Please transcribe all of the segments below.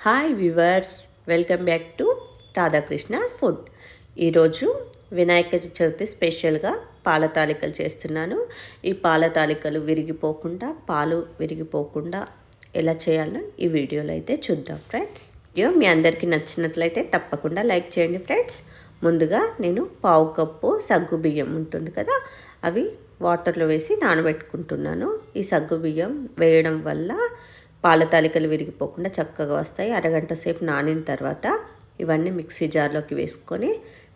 Hi viewers welcome back to Radhakrishnas food ఈరోజు వినాయక చవితి స్పెషల్గా పాల తాలికలు చేస్తున్నాను. ఈ పాల తాలికలు విరిగిపోకుండా పాలు విరిగిపోకుండా ఎలా చేయాలో ఈ వీడియోలో అయితే చూద్దాం ఫ్రెండ్స్ వీడియో మీ అందరికీ నచ్చినట్లయితే తప్పకుండా లైక్ చేయండి ఫ్రెండ్స్ ముందుగా నేను పావు కప్పు సగ్గు బియ్యం ఉంటుంది కదా అవి వాటర్లో వేసి నానబెట్టుకుంటున్నాను. ఈ సగ్గు బియ్యం వేయడం వల్ల పాల తాలికలు విరిగిపోకుండా చక్కగా వస్తాయి. అరగంట సేపు నానిన తర్వాత ఇవన్నీ మిక్సీ జార్లోకి వేసుకొని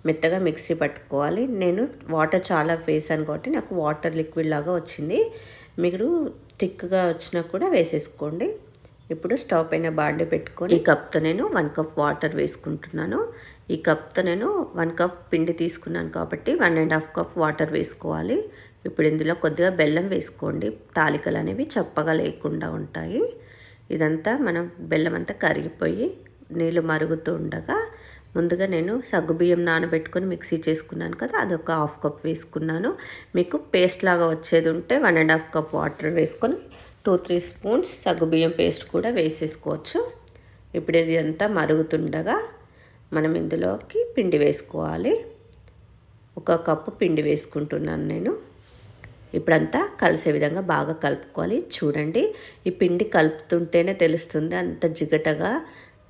మెత్తగా మిక్సీ పట్టుకోవాలి. నేను వాటర్ చాలా వేసాను కాబట్టి నాకు వాటర్ లిక్విడ్ లాగా వచ్చింది. మీరు థిక్గా వచ్చినా కూడా వేసేసుకోండి. ఇప్పుడు స్టవ్ పైన బాండి పెట్టుకొని ఈ కప్తో నేను వన్ కప్ వాటర్ వేసుకుంటున్నాను. ఈ కప్తో నేను వన్ కప్ పిండి తీసుకున్నాను కాబట్టి one and half cup water వేసుకోవాలి. ఇప్పుడు ఇందులో కొద్దిగా బెల్లం వేసుకోండి. తాలికలు అనేవి చప్పగా లేకుండా ఉంటాయి. ఇదంతా మనం బెల్లం అంతా కరిగిపోయి నీళ్ళు మరుగుతూ ఉండగా ముందుగా నేను సగ్గుబియ్యం నానబెట్టుకొని మిక్సీ చేసుకున్నాను కదా అదొక హాఫ్ కప్ వేసుకున్నాను. మీకు పేస్ట్ లాగా వచ్చేది ఉంటే one and half cup water వేసుకొని టూ త్రీ స్పూన్స్ సగ్గుబియ్యం పేస్ట్ కూడా వేసేసుకోవచ్చు. ఇప్పుడు ఇది అంతా మరుగుతుండగా మనం ఇందులోకి పిండి వేసుకోవాలి. ఒక కప్పు పిండి వేసుకుంటున్నాను నేను. ఇప్పుడంతా కలిసే విధంగా బాగా కలుపుకోవాలి. చూడండి ఈ పిండి కలుపుతుంటేనే తెలుస్తుంది అంత జిగటగా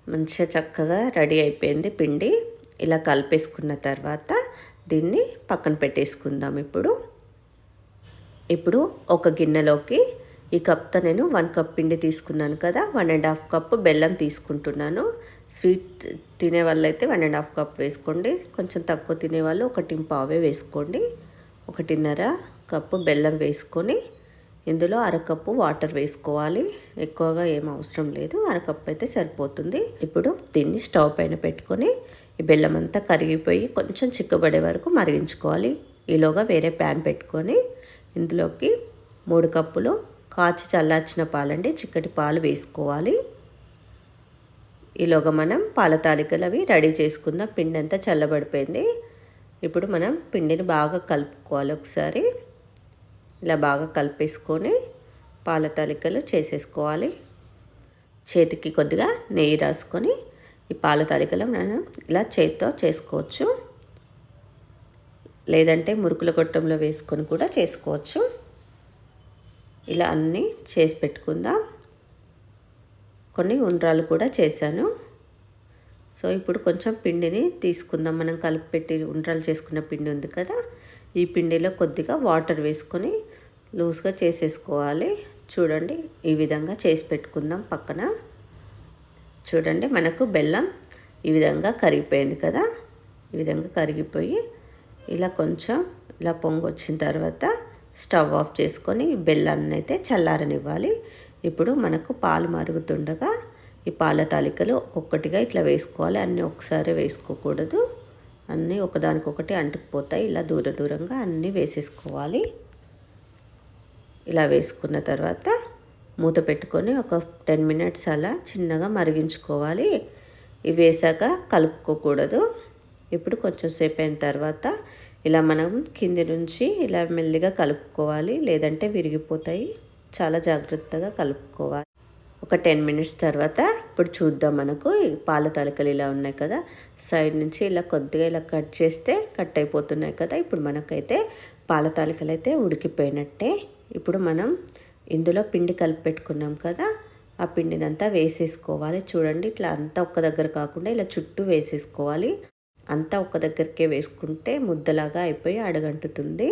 మంచిగా చక్కగా రెడీ అయిపోయింది పిండి. ఇలా కలిపేసుకున్న తర్వాత దీన్ని పక్కన పెట్టేసుకుందాం ఇప్పుడు. ఇప్పుడు ఒక గిన్నెలోకి ఈ కప్తో నేను వన్ కప్ పిండి తీసుకున్నాను కదా వన్ అండ్ హాఫ్ కప్ బెల్లం తీసుకుంటున్నాను. స్వీట్ తినే వాళ్ళైతే వన్ అండ్ హాఫ్ కప్ వేసుకోండి. కొంచెం తక్కువ తినేవాళ్ళు ఒకటి పావే వేసుకోండి. ఒకటిన్నర కప్పు బెల్లం వేసుకొని ఇందులో అరకప్పు వాటర్ వేసుకోవాలి. ఎక్కువగా ఏం అవసరం లేదు. అరకప్పు అయితే సరిపోతుంది. ఇప్పుడు దీన్ని స్టవ్ పైన పెట్టుకొని ఈ బెల్లం అంతా కరిగిపోయి కొంచెం చిక్కబడే వరకు మరిగించుకోవాలి. ఈలోగా వేరే ప్యాన్ పెట్టుకొని ఇందులోకి మూడు కప్పులు కాచి చల్లార్చిన పాలండి. చిక్కటి పాలు వేసుకోవాలి. ఈలోగా మనం పాల తాలికలు అవి రెడీ చేసుకుందాం. పిండి అంతా చల్లబడిపోయింది. ఇప్పుడు మనం పిండిని బాగా కలుపుకోవాలి ఒకసారి. ఇలా బాగా కలిపేసుకొని పాల తాలికలు చేసేసుకోవాలి. చేతికి కొద్దిగా నెయ్యి రాసుకొని ఈ పాల తాలికలు మనం ఇలా చేతితో చేసుకోవచ్చు. లేదంటే మురుకుల గొట్టంలో వేసుకొని కూడా చేసుకోవచ్చు. ఇలా అన్నీ చేసి పెట్టుకుందాం. కొన్ని ఉండ్రాలు కూడా చేశాను. సో ఇప్పుడు కొంచెం పిండిని తీసుకుందాం. మనం కలిపి పెట్టి ఉండ్రాలు చేసుకున్న పిండి ఉంది కదా ఈ పిండిలో కొద్దిగా వాటర్ వేసుకొని లూజ్గా చేసేసుకోవాలి. చూడండి ఈ విధంగా చేసి పెట్టుకుందాం పక్కన. చూడండి మనకు బెల్లం ఈ విధంగా కరిగిపోయింది కదా. ఈ విధంగా కరిగిపోయి ఇలా కొంచెం ఇలా పొంగు వచ్చిన తర్వాత స్టవ్ ఆఫ్ చేసుకొని బెల్లాన్ని అయితే చల్లారనివ్వాలి. ఇప్పుడు మనకు పాలు మరుగుతుండగా ఈ పాల తాలికలు ఒక్కొక్కటిగా ఇట్లా వేసుకోవాలి. అన్నీ ఒకసారి వేసుకోకూడదు. అన్నీ ఒకదానికొకటి అంటుకుపోతాయి. ఇలా దూర దూరంగా అన్నీ వేసేసుకోవాలి. ఇలా వేసుకున్న తర్వాత మూత పెట్టుకొని ఒక టెన్ మినిట్స్ అలా చిన్నగా మరిగించుకోవాలి. ఇవి వేసాక కలుపుకోకూడదు. ఇప్పుడు కొంచెం సేపు అయిన తర్వాత ఇలా మనం కింది నుంచి ఇలా మెల్లిగా కలుపుకోవాలి. లేదంటే విరిగిపోతాయి. చాలా జాగ్రత్తగా కలుపుకోవాలి. ఒక టెన్ మినిట్స్ తర్వాత ఇప్పుడు చూద్దాం మనకు. పాల తలకలు ఇలా ఉన్నాయి కదా. సైడ్ నుంచి ఇలా కొద్దిగా ఇలా కట్ చేస్తే కట్ అయిపోతున్నాయి కదా. ఇప్పుడు మనకైతే పాల తాలికలు అయితే ఉడికిపోయినట్టే. ఇప్పుడు మనం ఇందులో పిండి కలిపి పెట్టుకున్నాం కదా ఆ పిండిని అంతా వేసేసుకోవాలి. చూడండి ఇట్లా అంతా ఒక్క దగ్గర కాకుండా ఇలా చుట్టూ వేసేసుకోవాలి. అంతా ఒక్క దగ్గరికే వేసుకుంటే ముద్దలాగా అయిపోయి అడగంటుతుంది.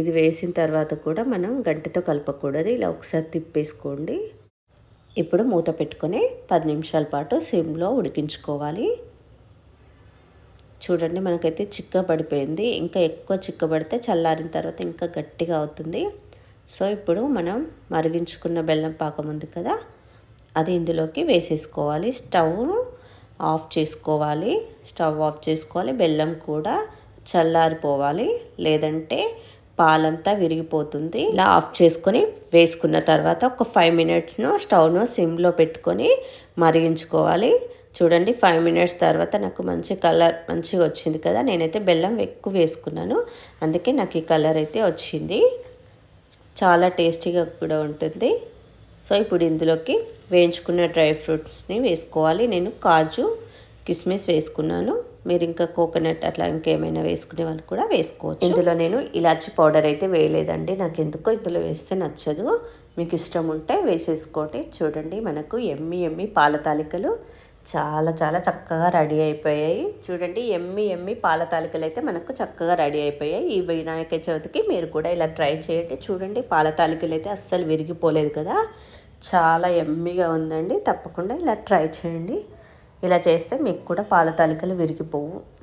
ఇది వేసిన తర్వాత కూడా మనం గంటతో కలపకూడదు. ఇలా ఒకసారి తిప్పేసుకోండి. ఇప్పుడు మూత పెట్టుకొని పది నిమిషాల పాటు సిమ్లో ఉడికించుకోవాలి. చూడండి మనకైతే చిక్కబడిపోయింది ఇంకా ఎక్కువ చిక్కబడితే చల్లారిన తర్వాత ఇంకా గట్టిగా అవుతుంది. సో ఇప్పుడు మనం మరిగించుకున్న బెల్లం పాకం ఉంది కదా అది ఇందులోకి వేసేసుకోవాలి. స్టవ్ ఆఫ్ చేసుకోవాలి. స్టవ్ ఆఫ్ చేసుకోవాలి. బెల్లం కూడా చల్లారిపోవాలి. లేదంటే పాలంతా విరిగిపోతుంది. ఇలా ఆఫ్ చేసుకొని వేసుకున్న తర్వాత ఒక ఫైవ్ మినిట్స్ను స్టవ్ను సిమ్లో పెట్టుకొని మరిగించుకోవాలి. చూడండి ఫైవ్ మినిట్స్ తర్వాత నాకు మంచి కలర్ మంచిగా వచ్చింది కదా. నేనైతే బెల్లం ఎక్కువ వేసుకున్నాను. అందుకే నాకు ఈ కలర్ అయితే వచ్చింది. చాలా టేస్టీగా కూడా ఉంటుంది. సో ఇప్పుడు ఇందులోకి వేయించుకున్న డ్రై ఫ్రూట్స్ని వేసుకోవాలి. నేను కాజు కిస్మిస్ వేసుకున్నాను. మీరు ఇంకా కోకోనట్ అట్లా ఇంకేమైనా వేసుకునే వాళ్ళు కూడా వేసుకోవచ్చు. ఇందులో నేను ఇలాచి పౌడర్ అయితే వేయలేదండి. నాకు ఎందుకో ఇందులో వేస్తే నచ్చదు. మీకు ఇష్టం ఉంటే వేసేసుకోండి. చూడండి మనకు ఎమ్మి ఎమ్మి పాల తాలికలు చాలా చాలా చక్కగా రెడీ అయిపోయాయి. చూడండి ఎమ్మి ఎమ్మి పాల తాలికలు అయితే మనకు చక్కగా రెడీ అయిపోయాయి. ఈ వినాయక చవితికి మీరు కూడా ఇలా ట్రై చేయండి. చూడండి పాల తాలికలు అయితే అస్సలు విరిగిపోలేదు కదా. చాలా ఎమ్మిగా ఉందండి. తప్పకుండా ఇలా ట్రై చేయండి. ఇలా చేస్తే మీకు కూడా పాల తాలికలు విరిగిపోవు.